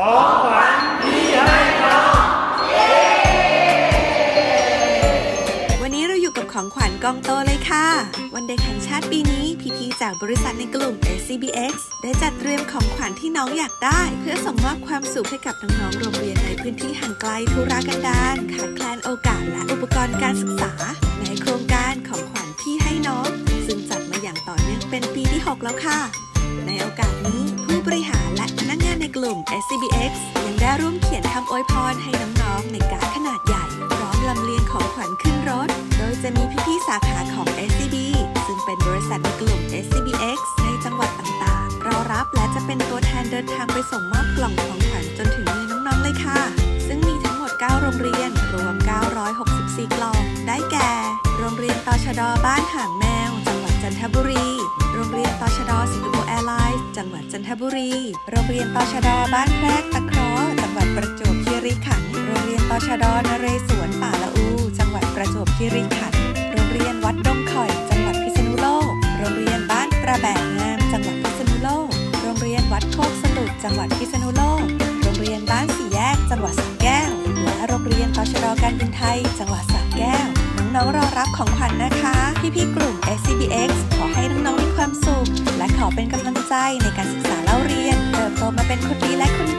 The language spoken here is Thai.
ของขวัญที่ให้น้องวันนี้เราอยู่กับของขวัญกองโตเลยค่ะ วันเด็กแห่งชาติปีนี้ พี่ๆจากบริษัทในกลุ่ม SCBX ได้จัดเตรียมของขวัญที่น้องอยากได้ เพื่อส่งมอบความสุขให้กับน้องๆโรงเรียนในพื้นที่ห่างไกลทุรกันดารขาดแคลนโอกาสและอุปกรณ์การศึกษา ในโครงการของขวัญพี่ให้น้อง ซึ่งจัดมาอย่างต่อเนื่องเป็นปีที่ 6 แล้วค่ะ ในโอกาสนี้ผู้บริหาร กลุ่ม SCBX ยังได้ร่วมเขียนคำอวยพรให้น้องๆ ในการขนาดใหญ่ พร้อมลำเลียงของขวัญขึ้นรถ โดยจะมีพี่ๆ สาขาของ SCB ซึ่งเป็นบริษัทในกลุ่ม SCBX ในจังหวัดต่างๆ รอรับและจะเป็นตัวแทนเดินทางไปส่งมอบกล่องของขวัญจนถึงมือน้องๆ เลยค่ะ ซึ่งมีทั้งหมด 9 โรงเรียน รวม 964 กล่อง ได้แก่ โรงเรียนตชดบ้านหางแมว จังหวัดจันทบุรี โรงเรียนตชดสิงคโปร์ ร์ไลน์จังหวัดจันทบุรี โรงเรียนตชดบ้านแพรกตะเคราะห์จังหวัดประจวบคีรีขันธ์ โรงเรียนตชดนเรศวรป่าละอู จังหวัดประจวบคีรีขันธ์ โรงเรียนวัดดงข่อย จังหวัดพิษณุโลก โรงเรียนบ้านประแบกงาม จังหวัดพิษณุโลก โรงเรียนวัดโคกสลุดจังหวัดพิษณุโลก โรงเรียนบ้านสี่แยก จังหวัดสระแก้ว และโรงเรียนตชดการบินไทย จังหวัดสระแก้ว น้องๆรอรับของขวัญนะคะ พี่ๆกลุ่ม SCBX ใจในการศึกษาเล่าเรียน เติบโตมาเป็นคนดีและคน